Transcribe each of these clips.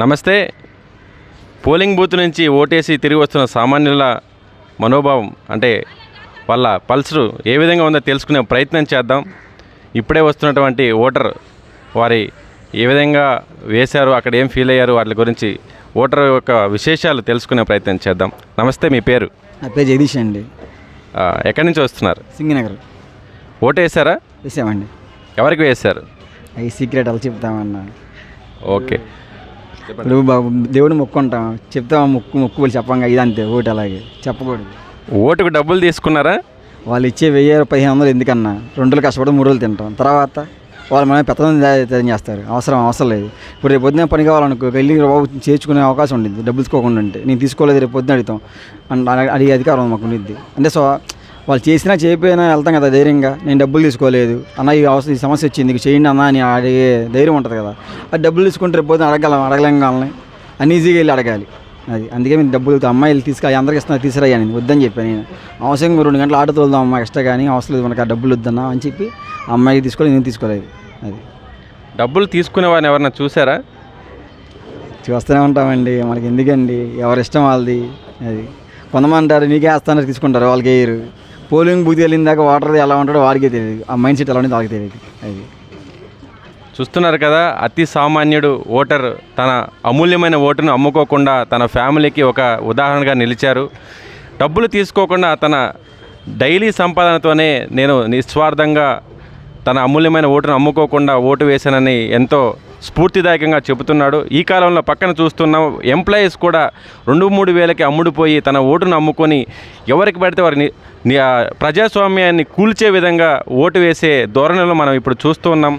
నమస్తే. Polling booth నుంచి ఓటేసి తిరిగి వస్తున్న సామాన్యుల మనోభావం అంటే వాళ్ళ పల్సరు ఏ విధంగా ఉందో తెలుసుకునే ప్రయత్నం చేద్దాం. ఇప్పుడే వస్తున్నటువంటి ఓటర్ వారి ఏ విధంగా వేశారు అక్కడ ఏం ఫీల్ అయ్యారు వాటి గురించి ఓటర్ యొక్క విశేషాలు తెలుసుకునే ప్రయత్నం చేద్దాం. నమస్తే మీ పేరు? నా పేరు జగదీష్ అండి. ఎక్కడి నుంచి వస్తున్నారు? సింగనగర్. ఓటు వేశారా వేసామండి. ఎవరికి వేశారు? అవి సీక్రెట్ అలా చెప్తామన్నా. ఓకే. బాబు దేవుడు మొక్కుంటాం. చెప్తాం మొక్కు మొక్కు వాళ్ళు చెప్పంగా ఇది అంతే ఓటు అలాగే. చెప్పకూడదు. ఓటుకు డబ్బులు తీసుకున్నారా? వాళ్ళు ఇచ్చే వెయ్యి పదిహేను వందలు ఎందుకన్నా? రెండు రోజులు కష్టపడి మూడు రోజులు తింటాం. తర్వాత వాళ్ళు మనం పెత్తనం చేస్తారు. అవసరం అవసరం లేదు. ఇప్పుడు రేపు పొద్దున పని కావాలనుకో వెళ్ళి బాబు చేర్చుకునే అవకాశం ఉండింది డబ్బులు తీసుకోకుండా ఉంటే. నేను తీసుకోలేదు రేపు పొద్దున అడుగుతాం. అడిగే అధికారం మాకు ఉండిద్ది. అంటే సో వాళ్ళు చేసినా చేయకపోయినా వెళ్తాం కదా ధైర్యంగా. నేను డబ్బులు తీసుకోలేదు. అన్న ఈ అవసరం ఈ సమస్య వచ్చింది. ఇది చేయండి అన్న అని అడిగే ధైర్యం ఉంటుంది కదా. ఆ డబ్బులు తీసుకుంటే రేపు అడగలం అడగలేం కావాలని అన్ని ఈజీగా వెళ్ళి అడగాలి. అది అందుకే మేము డబ్బులు అమ్మాయిలు తీసుకు అందరికి ఇస్తున్నా తీసుకురాయని వద్దని చెప్పాను నేను. అవసరం రెండు గంటలు ఆటో తోలుదాం అమ్మ ఎక్స్ట్రా కానీ అవసరం లేదు మనకు ఆ డబ్బులు వద్దన్నా అని చెప్పి ఆ అమ్మాయి తీసుకోలేదు నేను తీసుకోలేదు. అది. డబ్బులు తీసుకునే వారిని ఎవరన్నా చూసారా? చూస్తూనే ఉంటామండి. మనకి ఎందుకండి? ఎవరి ఇష్టం వాళ్ళది. అది. కొంతమంది అంటారు నీకే వేస్తానని తీసుకుంటారు వాళ్ళకి వేయరు పోలింగ్ బూత్ వెళ్ళిన దాకా వాటర్ ఎలా ఉంటాడో వాడికే తెలియదు. ఆ మైండ్ సెట్ ఎలా ఉండేది వాళ్ళకి తెలియదు. అది. చూస్తున్నారు కదా అతి సామాన్యుడు ఓటర్ తన అమూల్యమైన ఓటును అమ్ముకోకుండా తన ఫ్యామిలీకి ఒక ఉదాహరణగా నిలిచారు. డబ్బులు తీసుకోకుండా తన డైలీ సంపాదనతోనే నేను నిస్వార్థంగా తన అమూల్యమైన ఓటును అమ్ముకోకుండా ఓటు వేశానని ఎంతో స్ఫూర్తిదాయకంగా చెబుతున్నాడు. ఈ కాలంలో పక్కన చూస్తున్నాం ఎంప్లాయీస్ కూడా రెండు మూడు వేలకి అమ్ముడుపోయి తన ఓటును అమ్ముకొని ఎవరికి పడితే వారిని ప్రజాస్వామ్యాన్ని కూల్చే విధంగా ఓటు వేసే ధోరణిలో మనం ఇప్పుడు చూస్తూ ఉన్నాం.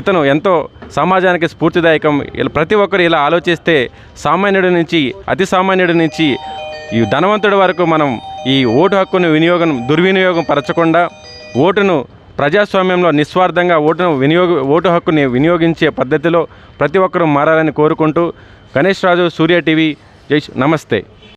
ఇతను ఎంతో సమాజానికి స్ఫూర్తిదాయకం. ఇలా ప్రతి ఒక్కరు ఇలా ఆలోచిస్తే సామాన్యుడి నుంచి అతి సామాన్యుడి నుంచి ఈ ధనవంతుడి వరకు మనం ఈ ఓటు హక్కును వినియోగం దుర్వినియోగం పరచకుండా ఓటును ప్రజాస్వామ్యంలో నిస్వార్థంగా ఓటును వినియోగ ఓటు హక్కుని వినియోగించే పద్ధతిలో ప్రతి ఒక్కరూ మారాలని కోరుకుంటూ గణేష్ రాజు సూర్య టీవీ జై నమస్తే.